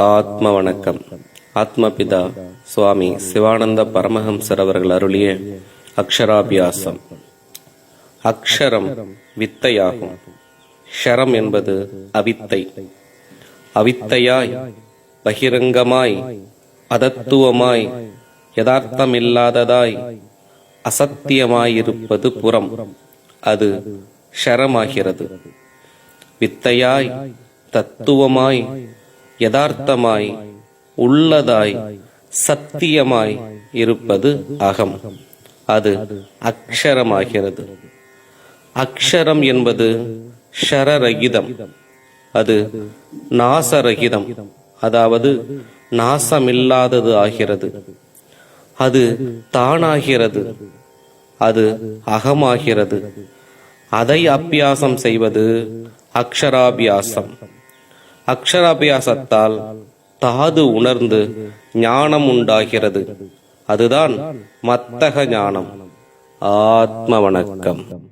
ஆத்ம வணக்கம் ஆத்மபிதா சுவாமி சிவானந்த பரமஹம்சர் அவர்கள் அருளிய அக்ஷராபியாசம். அக்ஷரம் வித்தையாகும். ஷரம் என்பது அவித்தை. அவித்தையாய் பகிரங்கமாய் அதத்துவமாய் யதார்த்தமில்லாததாய் அசத்தியமாயிருப்பது புறம். அது ஷரமாகிறது. வித்தையாய் தத்துவமாய் யதார்த்தமாய் உள்ளதாய் சத்தியமாய் இருப்பது அகம். அது அக்ஷரமாகிறது. அக்ஷரம் என்பது ஷரரகிதம். அது நாசரகிதம். அதாவது நாசமில்லாதது ஆகிறது. அது தானாகிறது. அது அகமாகிறது. அதை அபியாசம் செய்வது அக்ஷராபியாசம். அக்ஷராபியாசத்தால் தாது உணர்ந்து ஞானம் உண்டாகிறது. அதுதான் மத்தக ஞானம். ஆத்ம வணக்கம்.